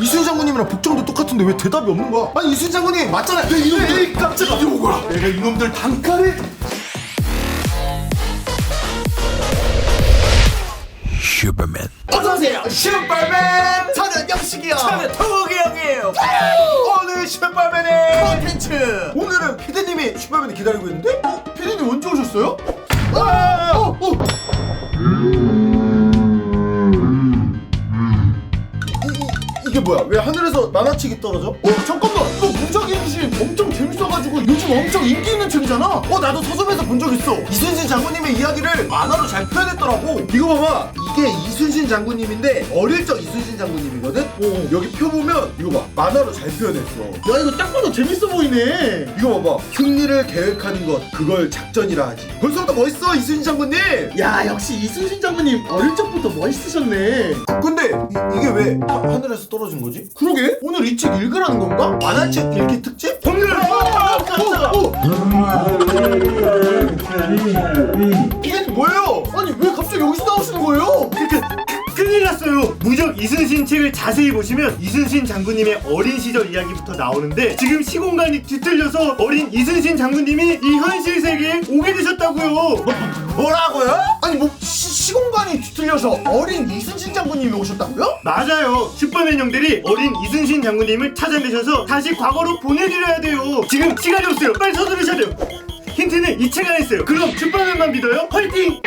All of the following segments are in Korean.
이순신 장군님이랑 복장도 똑같은데 왜 대답이 없는 거야? 아니 이순신 장군님 맞잖아요. 내 이놈들 에이, 깜짝아. 이리 오거라. 내가 이놈들 단칼에 슈퍼맨 어서오세요 슈퍼맨 저는 영식이요. 저는 토기 형이에요 오늘 슈퍼맨의 콘텐츠. 오늘은 피디님이 슈퍼맨을 기다리고 있는데 어? 피디님 언제 오셨어요? 아, 어, 어. 뭐야? 왜 하늘에서 만화책이 떨어져? 어 잠깐만! 이거 무적인신 엄청 재밌어가지고 요즘 엄청 인기 있는 책이잖아! 어 나도 서점에서 본 적 있어! 이순신 장군님의 이야기를 만화로 잘 표현했더라고! 이거 봐봐! 이게 이순신 장군님인데 어릴 적 이순신 장군님이거든? 어, 여기 표 보면 이거 봐! 만화로 잘 표현했어! 야 이거 딱 봐도 재밌어 보이네! 이거 봐봐! 승리를 계획하는 것 그걸 작전이라 하지! 벌써부터 멋있어 이순신 장군님! 야 역시 이순신 장군님 어릴 적부터 멋있으셨네. 근데 이, 게왜 하 늘에서 떨어 진 거지? 그러게 오늘 이 책 읽으라는 건가? 만화책 읽기 특집? 깜짝아! 이게 뭐예요? 아니 왜 갑자기 여기서 나오시는 거예요? 큰일 났어요. 무적 이순신 책을 자세히 보시면 이순신 장군님의 어린 시절 이야기부터 나오는데 지금 시공간이 뒤틀려서 어린 이순신 장군님이 이 현실 세계에 오게 되셨다고요. 뭐라고요? 아니 뭐 시, 시공간이 뒤틀려서 어린 이순신 장군님이 오셨다고요? 맞아요. 슈퍼맨 형들이 어린 이순신 장군님을 찾아내셔서 다시 과거로 보내드려야 돼요. 지금 시간이 없어요. 빨리 서두르셔야 돼요. 힌트는 이 책 안에 있어요. 그럼 슈퍼맨만 믿어요. 화이팅!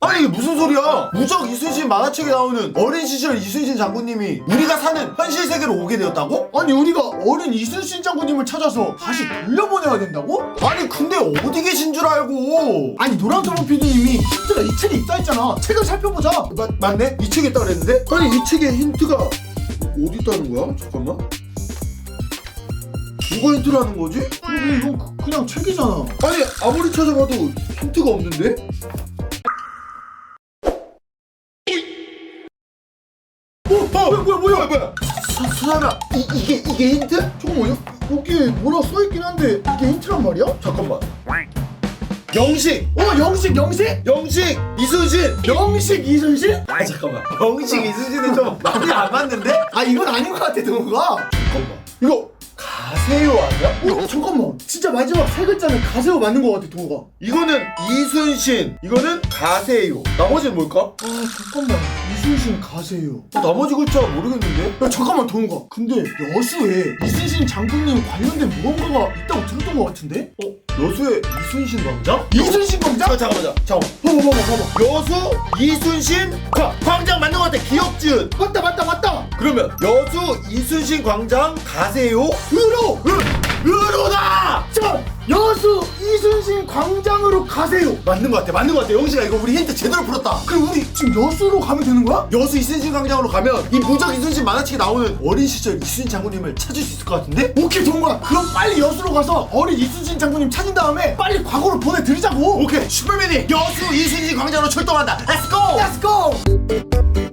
아니 이게 무슨 소리야? 무적 이순신 만화책에 나오는 어린 시절 이순신 장군님이 우리가 사는 현실 세계로 오게 되었다고? 아니 우리가 어린 이순신 장군님을 찾아서 다시 돌려보내야 된다고? 아니 근데 어디 계신 줄 알고 아니 노랑토론 PD님이 힌트가 이 책에 있다 했잖아. 책을 살펴보자. 마, 맞네? 이 책에 있다 그랬는데? 아니 이 책에 힌트가 어디 있다는 거야? 잠깐만 누가 힌트라는 거지? 그러게 이건 그- 그냥 책이잖아. 아니 아무리 찾아봐도 힌트가 없는데? 어, 어, 뭐야 뭐야 뭐야 수, 수아나 이, 이게 이게 힌트? 잠깐만 여, 여기 뭐라 써있긴 한데 이게 힌트란 말이야? 잠깐만 영식 어 영식 영식? 영식 이순신 영식 이순신? 아 잠깐만 영식 이순신은 좀 말이 안 맞는데? 아 이건 아닌 것 같아 동우가. 잠깐만 이거 가세요 아니야? 어 잠깐만 진짜 마지막 세 글자는 가세요 맞는 것 같아 동우가. 이거는 이순신 이거는 가세요 나머지는 뭘까? 아 잠깐만 이순신 가세요. 어, 나머지 글자 모르겠는데? 야 잠깐만 동우가. 근데 여수에 이순신 장군님 관련된 무언가가 있다고 들었던 것 같은데? 어? 여수의 이순신 광장? 이순신 광장? 아, 잠깐만 잠깐만 봐봐 봐봐 봐봐. 여수 이순신 광, 광장 맞는 것 같아 기억지은 맞다 맞다 맞다. 그러면 여수 이순신 광장 가세요? 으로 으, 으로다! 자 여수 이순신 광장으로 가세요. 맞는 것 같아 맞는 것 같아 영식아 이거 우리 힌트 제대로 풀었다 그럼 우리 지금 여수로 가면 되는 거야? 여수 이순신 광장으로 가면 이 무적 이순신 만화책에 나오는 어린 시절 이순신 장군님을 찾을 수 있을 것 같은데? 오케이 동우가 그럼 빨리 여수로 가서 어린 이순신 장군님 찾은 다음에 빨리 과거로 보내드리자고 오케이 슈퍼맨이 여수 이순신 광장으로 출동한다! Let's go!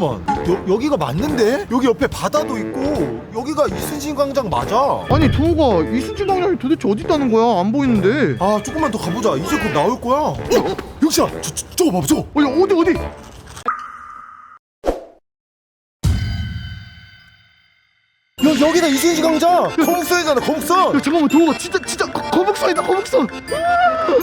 잠깐만 여, 여기가 맞는데? 여기 옆에 바다도 있고 여기가 이순신 광장 맞아 아니 동호가 이순신 광장이 도대체 어디 있다는 거야? 안 보이는데. 아 조금만 더 가보자 이제 곧 나올 거야 어? 영식아 저, 저, 저거 봐봐 저거 어, 야, 어디 어디? 야 여기다 이순신 광장 거북선이잖아 거북선 야 잠깐만 동호가 진짜 진짜 거, 거북선이다 거북선.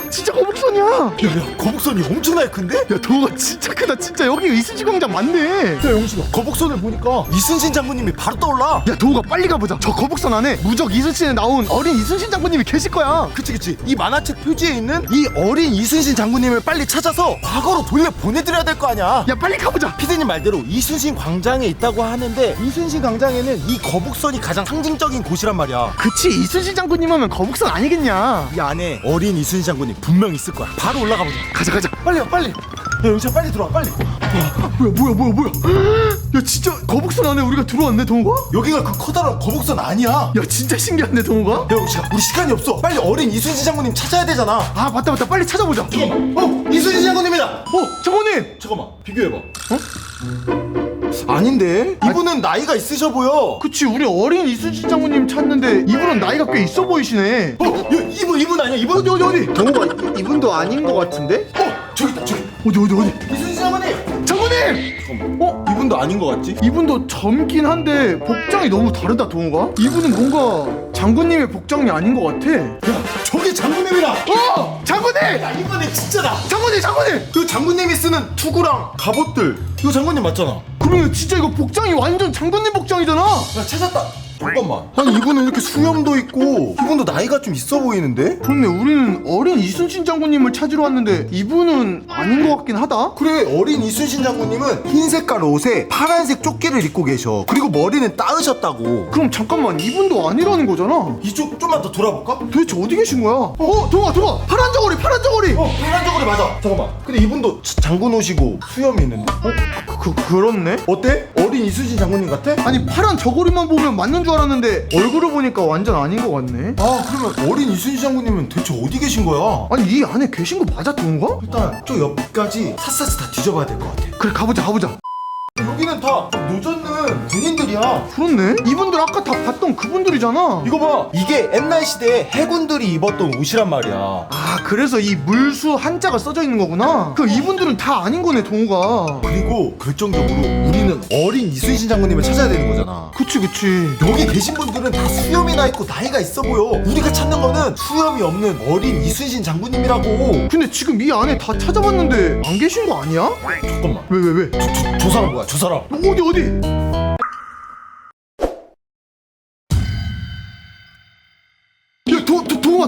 진짜 거북선이야. 야야 거북선이 엄청나게 큰데? 야 동호가 진짜 크다 진짜 여기 이순신 광장 맞네. 야 영식아 거북선을 보니까 이순신 장군님이 바로 떠올라 야 동호가 빨리 가보자. 저 거북선 안에 무적 이순신에 나온 어린 이순신 장군님이 계실 거야. 그치 그치 이 만화책 표지에 있는 이 어린 이순신 장군님을 빨리 찾아서 과거로 돌려 보내드려야 될 거 아니야 야 빨리 가보자. 피디님 말대로 이순신 광장에 있다고 하는데 이순신 광장에는 이 거북선이 가장 상징적인 곳이란 말이야 그치 이순신 장군님 하면 거북선 아니겠 냐. 이 안에 어린 이순신 장군이 분명 있을 거야 바로 올라가 보자 가자 가자. 빨리 와 빨리 야 영식아 빨리 들어와 빨리 뭐야 뭐야 뭐야 뭐야. 야 진짜 거북선 안에 우리가 들어왔네 동호가? 여기가 그 커다란 거북선 아니야 야 진짜 신기한데 동호가? 야 영식아 우리 시간이 없어 빨리 어린 이순신 장군님 찾아야 되잖아 아 맞다 맞다 빨리 찾아보자. 어 이순신 장군님이다 어 장군님. 잠깐만 비교해봐 어? 아닌데 이분은 나이가 있으셔 보여 그치 우리 어린 이순신 장군님 찾는데 이분은 나이가 꽤 있어 보이시네 어? 야, 이분 이분 아니야 이분? 어디 어디 어디 동호가 이분도 아닌 것 같은데? 어 저기 있다 저기 어디 어디 어디 이순신 장군님 장군님! 어? 이분도 아닌 것 같지? 이분도 젊긴 한데 복장이 너무 다르다 동호가 이분은 뭔가 장군님의 복장이 아닌 것 같아 야 저게 장군님이다 어! 장군님! 야 이번에 진짜다. 장군님 장군님! 그 장군님이 쓰는 투구랑 갑옷들. 이거 장군님 맞잖아. 그러면 진짜 이거 복장이 완전 장군님 복장이잖아. 야 찾았다 잠깐만 아니 이분은 이렇게 수염도 있고 이분도 나이가 좀 있어 보이는데? 그렇네 우리는 어린 이순신 장군님을 찾으러 왔는데 이분은 아닌 것 같긴 하다 그래 어린 이순신 장군님은 흰 색깔 옷에 파란색 조끼를 입고 계셔 그리고 머리는 따으셨다고 그럼 잠깐만 이분도 아니라는 거잖아 이쪽 좀만 더 돌아볼까? 도대체 어디 계신 거야? 어 동아 동아 파란 저고리 파란 저고리 어 파란 저고리 맞아 잠깐만 근데 이분도 자- 장군 옷이고 수염이 있는데 어? 그, 그, 그렇네 어때? 어린 이순신 장군님 같아? 아니 파란 저고리만 보면 맞는 줄 알았는데 얼굴을 보니까 완전 아닌 것 같네 아 그러면 어린 이순신 장군님은 대체 어디 계신 거야? 아니 이 안에 계신 거 맞아 동호가? 일단 저 옆까지 샅샅이 다 뒤져봐야 될 것 같아 그래 가보자 가보자 군인들이야. 그렇네. 이분들 아까 다 봤던 그분들이잖아. 이거 봐. 이게 옛날 시대에 해군들이 입었던 옷이란 말이야. 아 그래서 이 물수 한자가 써져 있는 거구나. 그 이분들은 다 아닌 거네 동호가. 그리고 결정적으로 우리는 어린 이순신 장군님을 찾아야 되는 거잖아. 그치 그치. 여기 계신 분들은 다 수염이 나 있고 나이가 있어 보여. 우리가 찾는 거는 수염이 없는 어린 이순신 장군님이라고. 근데 지금 이 안에 다 찾아봤는데 안 계신 거 아니야? 잠깐만. 왜 왜 왜? 저, 저, 저 사람 뭐야? 저 사람. 어디 어디?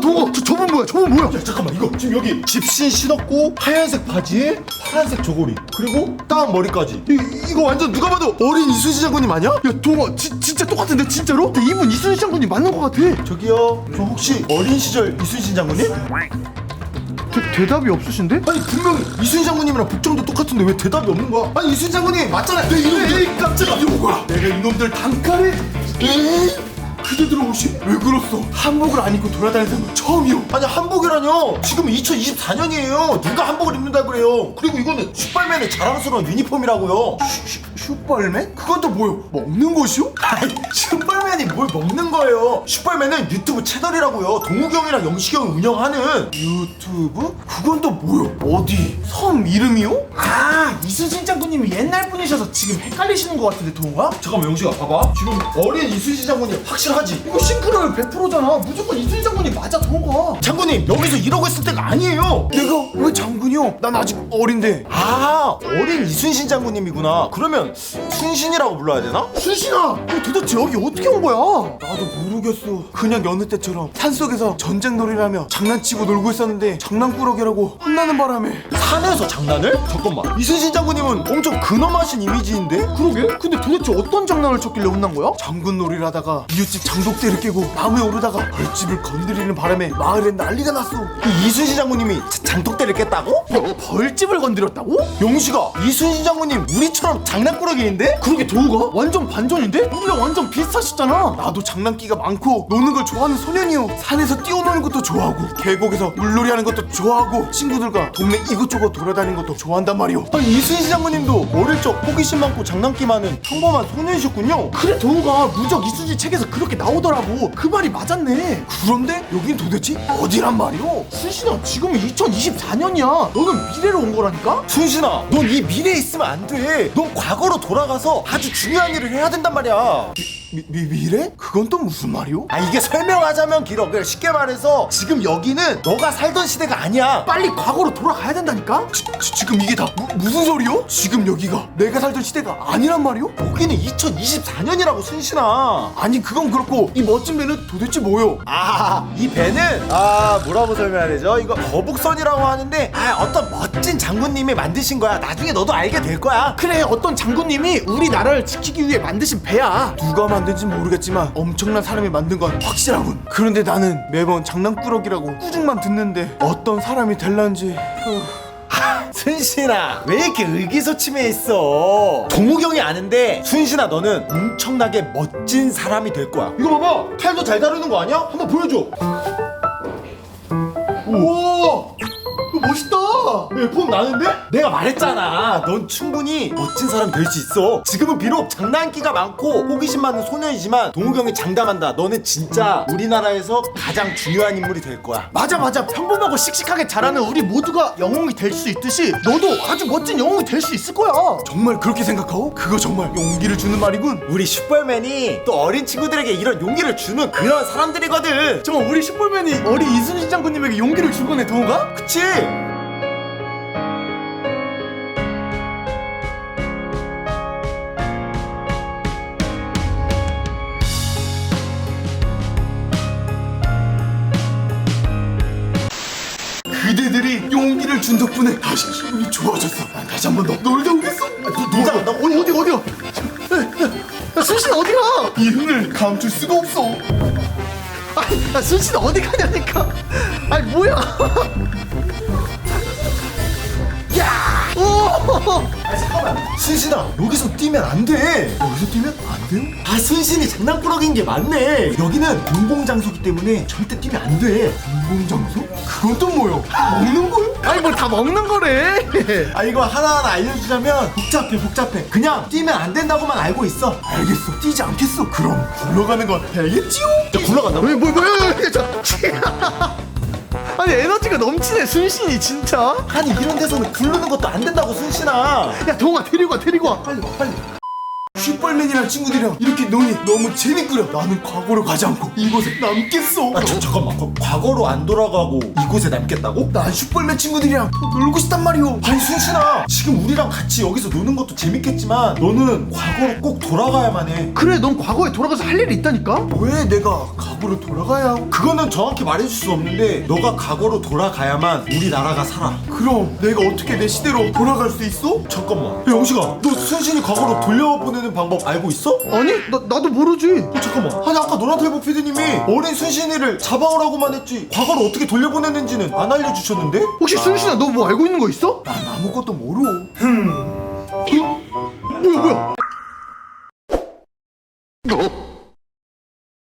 동호가 저, 저분 뭐야 저분 뭐야 야 잠깐만 이거 지금 여기 집신 신었고 하얀색 바지에 파란색 저고리 그리고 까만 머리까지 이, 이거 완전 누가 봐도 어린 이순신 장군님 아니야? 야 동호가 지, 진짜 똑같은데 진짜로? 근데 이분 이순신 장군님 맞는 것 같아 저기요 저 혹시 어린 시절 이순신 장군님? 대, 대답이 없으신데? 아니 분명히 이순신 장군님이랑 복장도 똑같은데 왜 대답이 없는 거야? 아니 이순신 장군님 맞잖아 내 이놈들 에이 깜짝아 이거야 내가 이놈들 단칼에 에이 그대들 옷이 왜 그렇소? 한복을 안 입고 돌아다니는 사람은 처음이요 아니 한복이라뇨 지금 2024년이에요 누가 한복을 입는다 그래요 그리고 이거는 슈퍼맨의 자랑스러운 유니폼이라고요 슈, 슈퍼맨? 그건 또 뭐요? 먹는? 아이 슈퍼맨 이 뭘 먹는 거예요 슈퍼맨은 유튜브 채널이라고요 동욱이 형이랑 영식이 형이 운영하는 유튜브? 그건 또 뭐요? 어디? 섬 이름이요? 아 이순신 장군님이 옛날 분이셔서 지금 헷갈리시는 것 같은데 동호가? 잠깐만 영식아 봐봐 지금 어린 이순신 장군님 확실하지? 이거 싱크로율 100%잖아 무조건 이순신 장군님 맞아 동호가 장군님 여기서 이러고 있을 때가 아니에요 내가 왜 장군이요? 난 아직 어린데 아 어린 이순신 장군님이구나 그러면 순신이라고 불러야 되나? 순신아 너 도대체 여기 어떻게 온 거야? 나도 모르겠어 그냥 여느 때처럼 산속에서 전쟁놀이라며 장난치고 놀고 있었는데 장난꾸러기라고 혼나는 바람에 산에서 장난을? 잠깐만 이순신 장군님은 엄청 근엄하신 이미지인데? 그러게? 근데 도대체 어떤 장난을 쳤길래 혼난 거야? 장군놀이를 하다가 이웃집 장독대를 깨고 나무에 오르다가 벌집을 건드리는 바람에 마을에 난리가 났어 그 이순신 장군님이 자- 장독대를 깼다고? 벌집을 건드렸다고? 용식아 이순신 장군님 우리처럼 장난꾸러기인데? 그러게 도우가 완전 반전인데? 우리랑 완전 비슷하셨잖아 나도 장난기가 많고 노는 걸 좋아하는 소년이요. 산에서 뛰어노는 것도 좋아하고 계곡에서 물놀이 하는 것도 좋아하고 친구들과 동네 이곳저곳 돌아다니는 것도 좋아한단 말이오. 아니 이순신 장군님도 어릴 적 호기심 많고 장난기 많은 평범한 소년이셨군요. 그래 도우가 무적 이순신 책에서 그렇게 나오더라고. 그 말이 맞았네. 그런데 여긴 도대체 어디란 말이오? 순신아 지금은 2024년이야. 너는 미래로 온 거라니까? 순신아 넌 이 미래에 있으면 안 돼 넌 과거로 돌아가서 아주 중요한 일을 해야 된단 말이야 미, 미, 미래? 그건 또 무슨 말이오? 아 이게 설명하자면 길어 그냥 쉽게 말해서 지금 여기는 너가 살던 시대가 아니야 빨리 과거로 돌아가야 된다니까? 지, 지- 지 금 이게 다 무, 슨 소리요? 지금 여기가 내가 살던 시대가 아니란 말이오? 여기는 2024년이라고 순신아 아니 그건 그렇고 이 멋진 배는 도대체 뭐요? 아이 배는 아 뭐라고 설명해야 되죠 이거 거북선이라고 하는데 아 어떤 멋진 장군님이 만드신 거야 나중에 너도 알게 될 거야 그래 어떤 장군님이 우리 나라를 지키기 위해 만드신 배야 누가 만 든지 모르겠지만 엄청난 사람이 만든 건 확실하군. 그런데 나는 매번 장난꾸러기라고 꾸중만 듣는데 어떤 사람이 될란지. 순신아 왜 이렇게 의기소침해 있어? 동우경이 아는데 순신아 너는 엄청나게 멋진 사람이 될 거야. 이거 봐봐. 칼도 잘 다루는 거 아니야? 한번 보여줘. 뭐야? 왜 폼 나는데? 내가 말했잖아. 넌 충분히 멋진 사람 될 수 있어. 지금은 비록 장난기가 많고 호기심 많은 소년이지만 동욱이 형이 장담한다. 너는 진짜 우리나라에서 가장 중요한 인물이 될 거야. 맞아 맞아 평범하고 씩씩하게 자라는 우리 모두가 영웅이 될 수 있듯이 너도 아주 멋진 영웅이 될 수 있을 거야 정말 그렇게 생각하고? 그거 정말 용기를 주는 말이군. 우리 슈퍼맨이 또 어린 친구들에게 이런 용기를 주는 그런 사람들이거든. 정말 우리 슈퍼맨이 어린 이순신 장군님에게 용기를 준 거네 동호가? 그치? 용기를 준 덕분에 다시 기분이 좋아졌어. 난 다시 한 번 더 놀다 오겠어. 아, 너, 놀다 나 어디 어디 어디야? 야, 순신 어디가 이 흥을 감출 수가 없어. 아니 야, 순신 어디 가냐니까. 아니 뭐야? 야! 오! 아 잠깐만 순신아 여기서 뛰면 안 돼. 여기서 뛰면 안 돼요? 아 순신이 장난꾸러기인 게 맞네. 여기는 공공장소기 때문에 절대 뛰면 안 돼. 공장소? 그건 또 뭐야? 먹는 거요? 아니 뭘 다 먹는 거래 아 이거 하나하나 알려주자면 복잡해 복잡해. 그냥 뛰면 안 된다고만 알고 있어. 알겠어 뛰지 않겠어 그럼 굴러가는 건 해야겠지요 야, 굴러간다고? 왜, 뭐, 뭐야, 뭐야, 저. 아니, 에너지가 넘치네, 순신이, 진짜. 아니 이런 데서는 굴르는 것도 안 된다고 순신아. 야, 동아, 데리고 와, 데리고 와. 빨리 와, 빨리. 슈퍼맨이랑 친구들이랑 이렇게 노니 너무 재밌구려. 나는 과거로 가지 않고 이곳에 남겠어. 아 저, 잠깐만 그 과거로 안 돌아가고 이곳에 남겠다고? 난 슈퍼맨 친구들이랑 더 놀고 싶단 말이오. 아니 순신아 지금 우리랑 같이 여기서 노는 것도 재밌겠지만 너는 과거로 꼭 돌아가야만 해. 그래, 넌 과거에 돌아가서 할 일이 있다니까? 왜 내가 과거로 돌아가야 하고? 그거는 정확히 말해줄 수 없는데 너가 과거로 돌아가야만 우리나라가 살아. 그럼 내가 어떻게 내 시대로 돌아갈 수 있어? 잠깐만. 야, 영식아, 너 순신이 과거로 돌려보내는 방법 알고 있어? 아니, 나, 나도 모르지. 어, 잠깐만. 아니 아까 노란털보 PD님이 어린 순신이를 잡아오라고만 했지 과거로 어떻게 돌려보냈는지는 안 알려주셨는데? 혹시 순신아, 너 뭐 알고 있는 거 있어? 난 아무것도 모르. 흠. 어? 뭐야, 뭐야?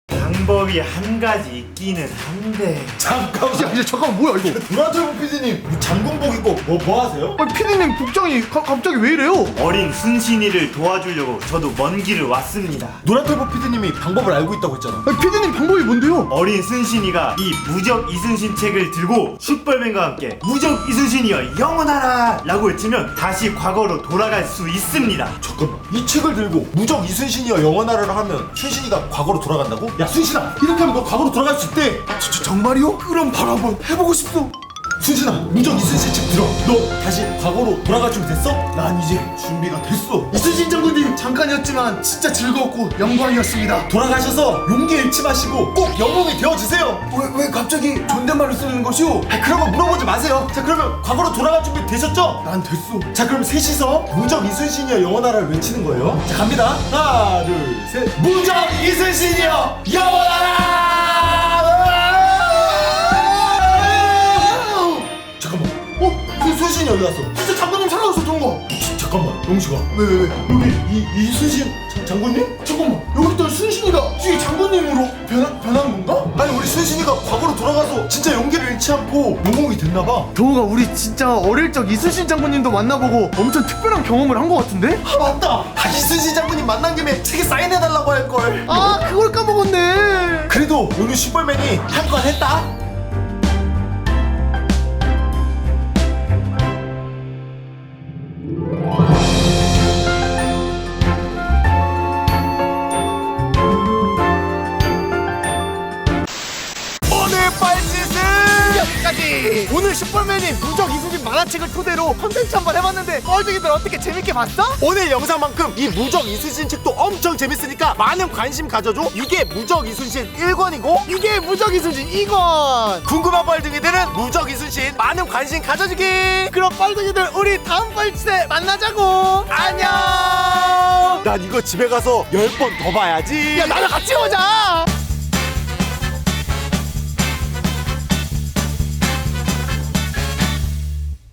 방법이 한 가지 있기는 한데 잠깐만. 야, 야, 잠깐만, 뭐야, 이거? 노란털보 PD님 장군복 입고 뭐, 뭐 하세요? 아니, 피디님 복장이 가, 갑자기 왜 이래요? 어린 순신이를 도와주려고 저도 먼 길을 왔습니다. 노란털보 PD님이 방법을 알고 있다고 했잖아. 아니, 피디님 방법이 뭔데요? 어린 순신이가 이 무적 이순신 책을 들고 슈퍼맨과 함께 무적 이순신이여 영원하라 라고 외치면 다시 과거로 돌아갈 수 있습니다. 잠깐만. 이 책을 들고 무적 이순신이여 영원하라를 하면 순신이가 과거로 돌아간다고? 야 순신아, 이렇게 하면 너 과거로 돌아갈 수있 대. 저, 저, 정말이요? 그럼 바로 한번 해보고 싶소. 순신아, 무적 이순신 책 들어. 너 다시 과거로 돌아갈 준비 됐어? 난 이제 준비가 됐어. 이순신 장군님 잠깐이었지만 진짜 즐거웠고 영광이었습니다. 돌아가셔서 용기 잃지 마시고 꼭 영웅이 되어주세요. 왜, 왜 갑자기 존댓말을 쓰는 것이오? 아, 그런 거 물어보지 마세요. 자, 그러면 과거로 돌아갈 준비 되셨죠? 난 됐어. 자, 그럼 셋이서 무적 이순신이여 영원하라를 외치는 거예요. 자, 갑니다. 하나, 둘, 셋. 무적 이순신이여 영원 어디 갔어? 진짜 장군님 살아났어 동거. 자, 잠깐만, 용식아. 왜 왜 왜? 여기 이 이순신 장- 장군님? 잠깐만 여기 또 순신이가 뒤에 장군님으로 변한 변한 건가? 아니 우리 순신이가 과거로 돌아가서 진짜 용기를 잃지 않고 영웅이 됐나봐. 동우가 우리 진짜 어릴 적 이순신 장군님도 만나보고 엄청 특별한 경험을 한 것 같은데? 아 맞다. 아, 이순신 장군님 만난 김에 책에 사인해달라고 할 걸. 아 그걸 까먹었네. 그래도 오늘 슈퍼맨이 한 건 했다. 오늘 슈퍼맨이 무적 이순신 만화책을 토대로 컨텐츠 한번 해봤는데 뻘둥이들 어떻게 재밌게 봤어? 오늘 영상만큼 이 무적 이순신 책도 엄청 재밌으니까 많은 관심 가져줘. 이게 무적 이순신 1권이고 이게 무적 이순신 2권. 궁금한 뻘둥이들은 무적 이순신 많은 관심 가져주기. 그럼 뻘둥이들 우리 다음 뻘짓에 만나자고. 안녕. 난 이거 집에 가서 열번더 봐야지. 야 나랑 같이 보자.